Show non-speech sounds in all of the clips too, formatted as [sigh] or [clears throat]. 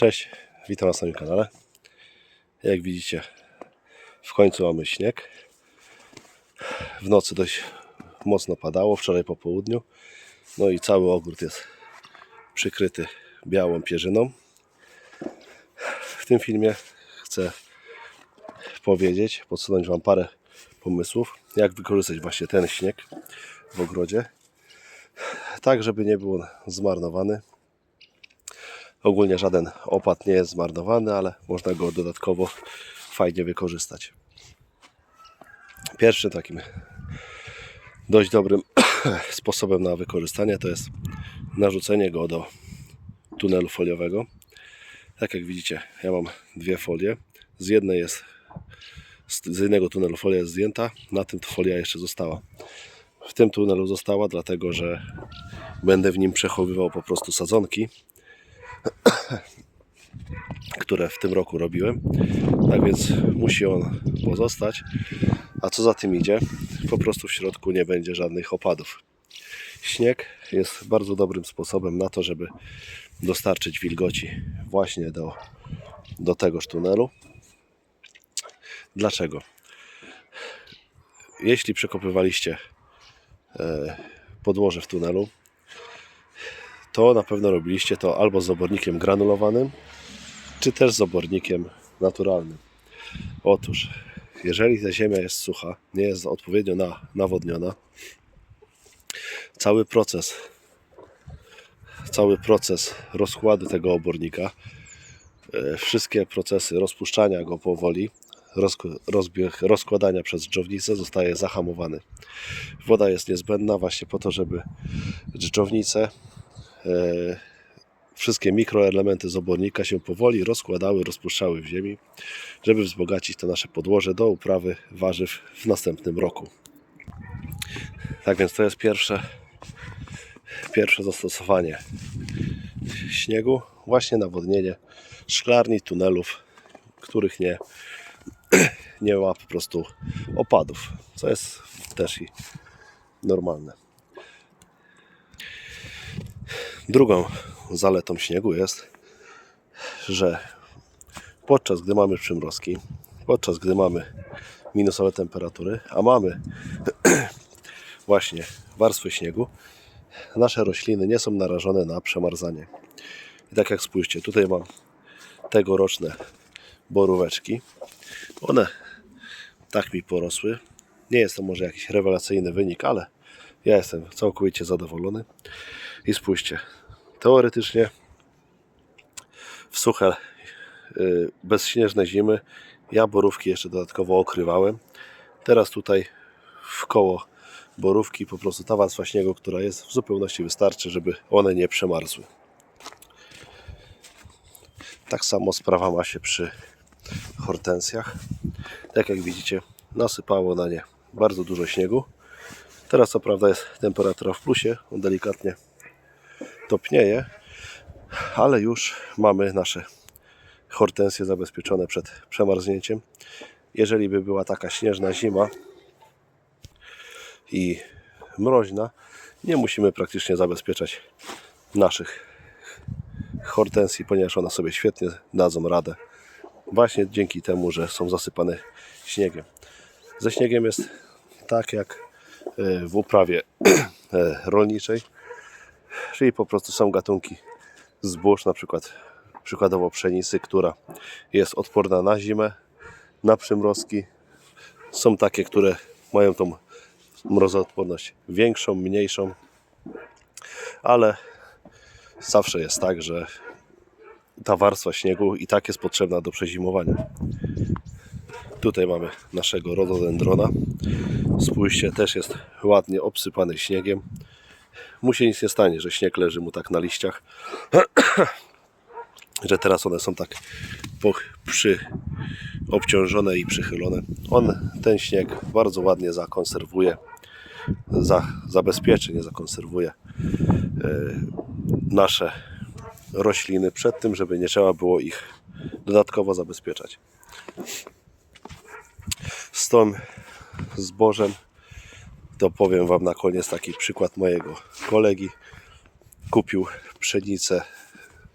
Cześć, witam Was na moim kanale. Jak widzicie, w końcu mamy śnieg. W nocy dość mocno padało, wczoraj po południu. No i cały ogród jest przykryty białą pierzyną. W tym filmie chcę powiedzieć, podsunąć Wam parę pomysłów, jak wykorzystać właśnie ten śnieg w ogrodzie, tak żeby nie był zmarnowany. Ogólnie żaden opad nie jest zmarnowany, ale można go dodatkowo fajnie wykorzystać. Pierwszym takim dość dobrym [clears throat] sposobem na wykorzystanie to jest narzucenie go do tunelu foliowego. Tak jak widzicie, ja mam dwie folie. Z jednej jest z jednego tunelu folia jest zdjęta, na tym folia jeszcze została. W tym tunelu została, dlatego że będę w nim przechowywał po prostu sadzonki, [coughs] które w tym roku robiłem. Tak więc musi on pozostać. A co za tym idzie, po prostu w środku nie będzie żadnych opadów. Śnieg jest bardzo dobrym sposobem na to, żeby dostarczyć wilgoci właśnie do, do tegoż tunelu. Dlaczego? Jeśli przekopywaliście e, podłoże w tunelu, to na pewno robiliście to albo z obornikiem granulowanym, czy też z obornikiem naturalnym. Otóż, jeżeli ta ziemia jest sucha, nie jest odpowiednio na, nawodniona, cały proces cały proces rozkładu tego obornika, e, wszystkie procesy rozpuszczania go powoli, rozbieg, rozkładania przez dżdżownicę zostaje zahamowany. Woda jest niezbędna właśnie po to, żeby dżdżownice e, wszystkie mikroelementy z obornika się powoli rozkładały, rozpuszczały w ziemi, żeby wzbogacić to nasze podłoże do uprawy warzyw w następnym roku. Tak więc to jest pierwsze, pierwsze zastosowanie śniegu, właśnie nawodnienie szklarni, tunelów, których nie, nie ma po prostu opadów, co jest też i normalne. Drugą zaletą śniegu jest, że podczas gdy mamy przymrozki, podczas gdy mamy minusowe temperatury, a mamy [clears throat] właśnie warstwę śniegu, nasze rośliny nie są narażone na przemarzanie. I tak jak spójrzcie, tutaj mam tegoroczne boróweczki. One tak mi porosły. Nie jest to może jakiś rewelacyjny wynik, ale ja jestem całkowicie zadowolony. I spójrzcie, teoretycznie w suche, y, bezśnieżne zimy ja borówki jeszcze dodatkowo okrywałem. Teraz tutaj w koło borówki po prostu ta warstwa śniegu, która jest w zupełności wystarczy, żeby one nie przemarzły. Tak samo sprawa ma się przy hortensjach. Tak jak widzicie, nasypało na nie bardzo dużo śniegu. Teraz co prawda jest temperatura w plusie, on delikatnie topnieje, ale już mamy nasze hortensje zabezpieczone przed przemarznięciem. Jeżeli by była taka śnieżna zima i mroźna, nie musimy praktycznie zabezpieczać naszych hortensji, ponieważ one sobie świetnie dadzą radę. Właśnie dzięki temu, że są zasypane śniegiem. Ze śniegiem jest tak jak e, w uprawie [clears throat] e, rolniczej, czyli po prostu są gatunki zbóż, na przykład przykładowo pszenicy, która jest odporna na zimę, na przymrozki. Są takie, które mają tą mrozoodporność większą, mniejszą, ale zawsze jest tak, że ta warstwa śniegu i tak jest potrzebna do przezimowania. Tutaj mamy naszego rododendrona. Spójrzcie, też jest ładnie obsypany śniegiem. Mu się nic nie stanie, że śnieg leży mu tak na liściach, [clears throat] że teraz one są tak poch- przy obciążone i przychylone. On ten śnieg bardzo ładnie zakonserwuje, za, zabezpieczy, nie zakonserwuje e, nasze rośliny przed tym, żeby nie trzeba było ich dodatkowo zabezpieczać. Z tą zbożem to powiem Wam na koniec taki przykład mojego kolegi. Kupił pszenicę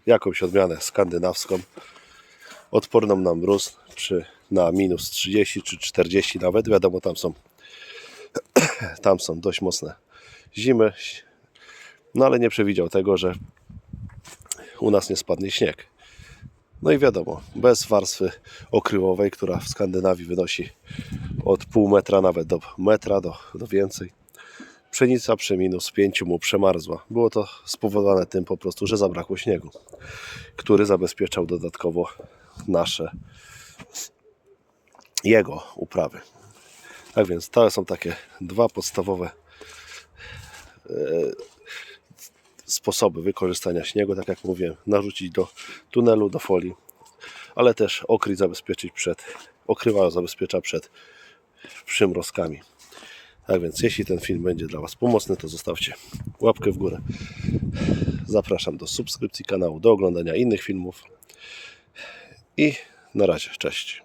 jakąś odmianę skandynawską, odporną na mróz, przy, na minus 30 czy 40 nawet. Wiadomo, tam są, [clears throat] tam są dość mocne zimy. No ale nie przewidział tego, że u nas nie spadnie śnieg. No i wiadomo, bez warstwy okryłowej, która w Skandynawii wynosi od pół metra nawet do metra, do, do więcej. Pszenica przy minus 5 mu przemarzła. Było to spowodowane tym po prostu, że zabrakło śniegu, który zabezpieczał dodatkowo nasze jego uprawy. Tak więc to są takie dwa podstawowe e, sposoby wykorzystania śniegu, tak jak mówiłem, narzucić do tunelu, do folii, ale też okryć zabezpieczyć przed, okrywa zabezpiecza przed przymrozkami. Tak więc, jeśli ten film będzie dla Was pomocny, to zostawcie łapkę w górę. Zapraszam do subskrypcji kanału, do oglądania innych filmów i na razie, cześć.